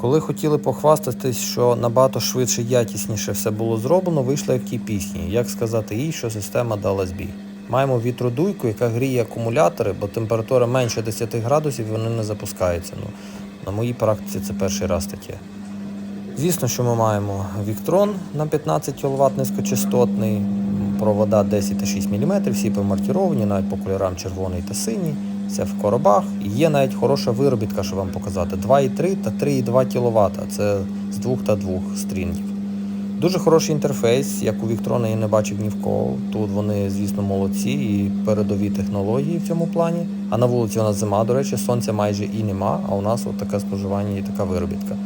Коли хотіли похвастатись, що набагато швидше і якісніше все було зроблено, вийшло як в тій пісні. Як сказати їй, що система дала збій. Маємо вітродуйку, яка гріє акумулятори, бо температура менше 10 градусів і вони не запускаються. Ну, на моїй практиці це перший раз таке. Звісно, що ми маємо Віктрон на 15 кВт низькочастотний, провода 10,6 мм, всі помаркіровані, навіть по кольорам червоний та синій. Це в коробах. І є навіть хороша виробітка, що вам показати. 2,3 та 3,2 кВт. Це з двох та двох стрінгів. Дуже хороший інтерфейс, як у Віктрона я не бачив ні в кого. Тут вони, звісно, молодці і передові технології в цьому плані. А на вулиці у нас зима, до речі, сонця майже і нема, а у нас от таке споживання і така виробітка.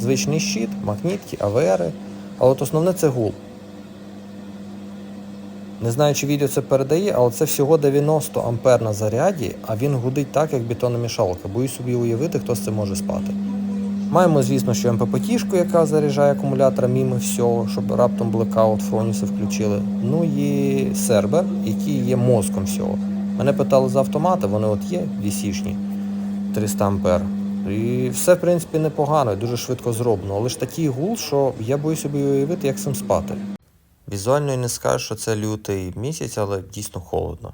Звичний щит, магнітки, АВРи. А от основне це гул. Не знаю, чи відео це передає, але це всього 90 ампер на заряді, а він гудить так, як бетономішалка. Боюсь собі уявити, хто з цим може спати. Маємо, звісно, що МПП-тішку, яка заряджає акумулятор мімо всього, щоб раптом блекаут фроніси включили. Ну і сервер, який є мозком всього. Мене питали за автомати, вони от є DC-шні 300 ампер. І все, в принципі, непогано, і дуже швидко зроблено. Але ж такий гул, що я боюсь собі уявити, як з цим спати. Візуально і не скажу, що це лютий місяць, але дійсно холодно.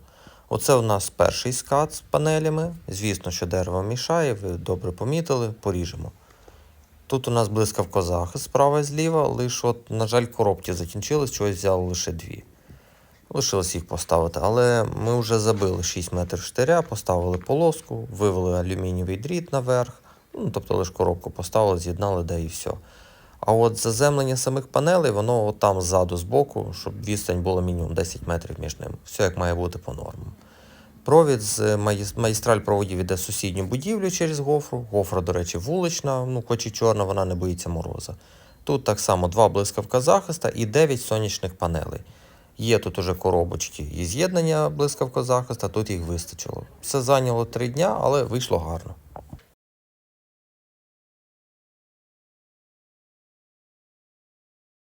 Оце у нас перший скат з панелями. Звісно, що дерево мішає, ви добре помітили, поріжемо. Тут у нас блискавка захист справа і зліва, лише, от, на жаль, коробки закінчились, чогось взяли лише дві. Лишилось їх поставити, але ми вже забили 6 метрів штиря, поставили полоску, вивели алюмінієвий дріт наверх, ну, тобто лише коробку поставили, з'єднали, де і все. А от заземлення самих панелей, воно там ззаду, збоку, щоб відстань була мінімум 10 метрів між ними. Все як має бути по нормам. Провід з магістраль проводів іде сусідню будівлю через гофру. Гофра, до речі, вулична, ну хоч і чорна, вона не боїться мороза. Тут так само два блискавка захиста і 9 сонячних панелей. Є тут уже коробочки і з'єднання блискавка захиста, тут їх вистачило. Все зайняло 3 дня, але вийшло гарно.